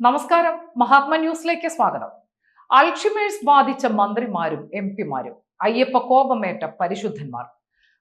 നമസ്കാരം. മഹാത്മ ന്യൂസിലേക്ക് സ്വാഗതം. അൾഷിമേഴ്സ് ബാധിച്ച മന്ത്രിമാരും എം പിമാരും അയ്യപ്പ കോപമേറ്റ പരിശുദ്ധന്മാർ.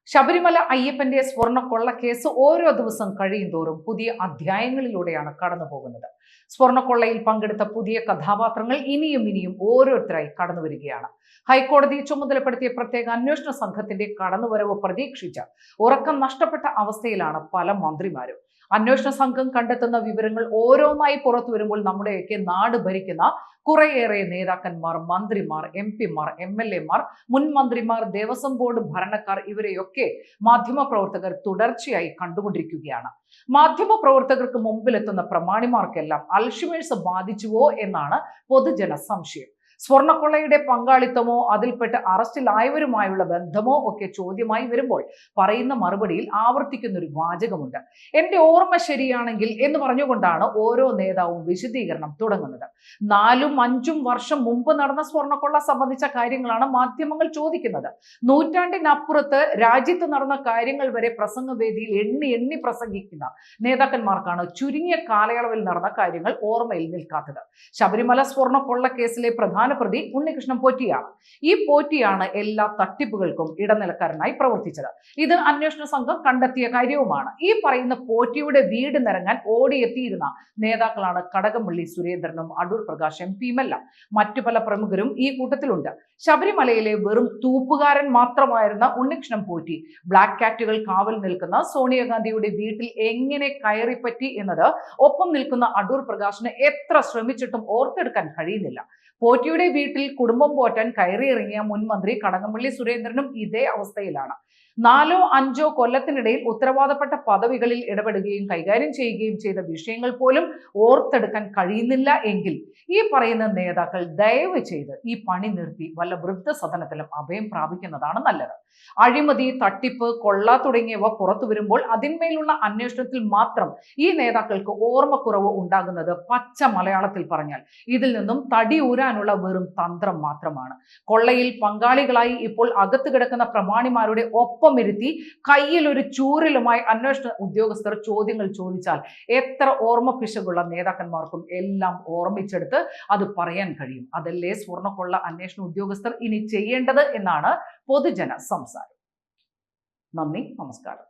ശബരിമല അയ്യപ്പന്റെ സ്വർണ കൊള്ളക്കേസ് ഓരോ ദിവസം കഴിയും തോറും പുതിയ അധ്യായങ്ങളിലൂടെയാണ് കടന്നു പോകുന്നത്. സ്വർണക്കൊള്ളയിൽ പങ്കെടുത്ത പുതിയ കഥാപാത്രങ്ങൾ ഇനിയും ഇനിയും ഓരോരുത്തരായി കടന്നു വരികയാണ്. ഹൈക്കോടതി ചുമതലപ്പെടുത്തിയ പ്രത്യേക അന്വേഷണ സംഘത്തിന്റെ കടന്നുവരവ് പ്രതീക്ഷിച്ച് ഉറക്കം നഷ്ടപ്പെട്ട അവസ്ഥയിലാണ് പല മന്ത്രിമാരും. അന്വേഷണ സംഘം കണ്ടെത്തുന്ന വിവരങ്ങൾ ഓരോന്നായി പുറത്തു വരുമ്പോൾ നമ്മുടെയൊക്കെ നാട് ഭരിക്കുന്ന കുറേയേറെ നേതാക്കന്മാർ മന്ത്രിമാർ എം പിമാർ എം എൽ എമാർ മുൻ മന്ത്രിമാർ ദേവസ്വം ബോർഡ് ഭരണക്കാർ ഇവരെയൊക്കെ മാധ്യമപ്രവർത്തകർ തുടർച്ചയായി കണ്ടുകൊണ്ടിരിക്കുകയാണ്. മാധ്യമപ്രവർത്തകർക്ക് മുമ്പിലെത്തുന്ന പ്രമാണിമാർക്കെല്ലാം അൽഷിമേഴ്സ് ബാധിച്ചുവോ എന്നാണ് പൊതുജന സംശയം സ്വർണക്കൊള്ളയുടെ പങ്കാളിത്തമോ അതിൽപ്പെട്ട് അറസ്റ്റിലായവരുമായുള്ള ബന്ധമോ ഒക്കെ ചോദ്യമായി വരുമ്പോൾ പറയുന്ന മറുപടിയിൽ ആവർത്തിക്കുന്ന ഒരു വാചകമുണ്ട്. എന്റെ ഓർമ്മ ശരിയാണെങ്കിൽ എന്ന് പറഞ്ഞുകൊണ്ടാണ് ഓരോ നേതാവും വിശദീകരണം തുടങ്ങുന്നത്. നാലും അഞ്ചും വർഷം മുമ്പ് നടന്ന സ്വർണക്കൊള്ള സംബന്ധിച്ച കാര്യങ്ങളാണ് മാധ്യമങ്ങൾ ചോദിക്കുന്നത്. നൂറ്റാണ്ടിനപ്പുറത്ത് രാജ്യത്ത് നടന്ന കാര്യങ്ങൾ വരെ പ്രസംഗവേദിയിൽ എണ്ണി എണ്ണി പ്രസംഗിക്കുന്ന നേതാക്കന്മാർക്കാണ് ചുരുങ്ങിയ കാലയളവിൽ നടന്ന കാര്യങ്ങൾ ഓർമ്മയിൽ നിൽക്കാത്തത്. ശബരിമല സ്വർണക്കൊള്ള കേസിലെ പ്രധാന പ്രതി ഉണ്ണികൃഷ്ണൻ പോറ്റിയാണ്. ഈ പോറ്റിയാണ് എല്ലാ തട്ടിപ്പുകൾക്കും ഇടനിലക്കാരനായി പ്രവർത്തിച്ചത്. ഇത് അന്വേഷണ സംഘം കണ്ടെത്തിയ കാര്യവുമാണ്. ഈ പറയുന്ന പോറ്റിയുടെ വീട് നിറങ്ങാൻ ഓടിയെത്തിയിരുന്ന നേതാക്കളാണ് കടകംപള്ളി സുരേന്ദ്രനും അടൂർ പ്രകാശ് എം പിയുമെല്ലാം മറ്റു പല പ്രമുഖരും ഈ കൂട്ടത്തിലുണ്ട്. ശബരിമലയിലെ വെറും തൂപ്പുകാരൻ മാത്രമായിരുന്ന ഉണ്ണികൃഷ്ണൻ പോറ്റി ബ്ലാക്ക് കാറ്റുകൾ കാവൽ നിൽക്കുന്ന സോണിയാഗാന്ധിയുടെ വീട്ടിൽ എങ്ങനെ കയറിപ്പറ്റി എന്നത് ഒപ്പം നിൽക്കുന്ന അടൂർ പ്രകാശിന് എത്ര ശ്രമിച്ചിട്ടും ഓർത്തെടുക്കാൻ കഴിയുന്നില്ല. പോറ്റിയുടെ വീട്ടിൽ കുടുംബം പോറ്റാൻ കയറിയിറങ്ങിയ മുൻ മന്ത്രി കടകംപള്ളി സുരേന്ദ്രനും ഇതേ അവസ്ഥയിലാണ്. നാലോ അഞ്ചോ കൊല്ലത്തിനിടയിൽ ഉത്തരവാദപ്പെട്ട പദവികളിൽ ഇടപെടുകയും കൈകാര്യം ചെയ്യുകയും ചെയ്ത വിഷയങ്ങൾ പോലും ഓർത്തെടുക്കാൻ കഴിയുന്നില്ല എങ്കിൽ ഈ പറയുന്ന നേതാക്കൾ ദയവ് ചെയ്ത് ഈ പണി നിർത്തി വല്ല വൃദ്ധസദനത്തിലും അഭയം പ്രാപിക്കുന്നതാണ് നല്ലത്. അഴിമതി തട്ടിപ്പ് കൊള്ള തുടങ്ങിയവ പുറത്തു വരുമ്പോൾ അതിന്മേലുള്ള അന്വേഷണത്തിൽ മാത്രം ഈ നേതാക്കൾക്ക് ഓർമ്മക്കുറവ് ഉണ്ടാകുന്നത് പച്ച മലയാളത്തിൽ പറഞ്ഞാൽ ഇതിൽ നിന്നും തടി ഊരാനുള്ള വെറും തന്ത്രം മാത്രമാണ്. കൊള്ളയിൽ പങ്കാളികളായി ഇപ്പോൾ അകത്ത് കിടക്കുന്ന പ്രമാണിമാരുടെ ഒപ്പമിരുത്തി കയ്യിൽ ഒരു ചൂരലുമായി അന്വേഷണ ഉദ്യോഗസ്ഥർ ചോദ്യങ്ങൾ ചോദിച്ചാൽ എത്ര ഓർമ്മ പിശകുള്ള നേതാക്കന്മാർക്കും എല്ലാം ഓർമ്മിച്ചെടുത്ത് അത് പറയാൻ കഴിയും. അതല്ലേ സ്വർണക്കൊള്ള അന്വേഷണ ഉദ്യോഗസ്ഥർ ഇനി ചെയ്യേണ്ടത് എന്നാണ് പൊതുജന സംസാരം. നന്ദി നമസ്കാരം.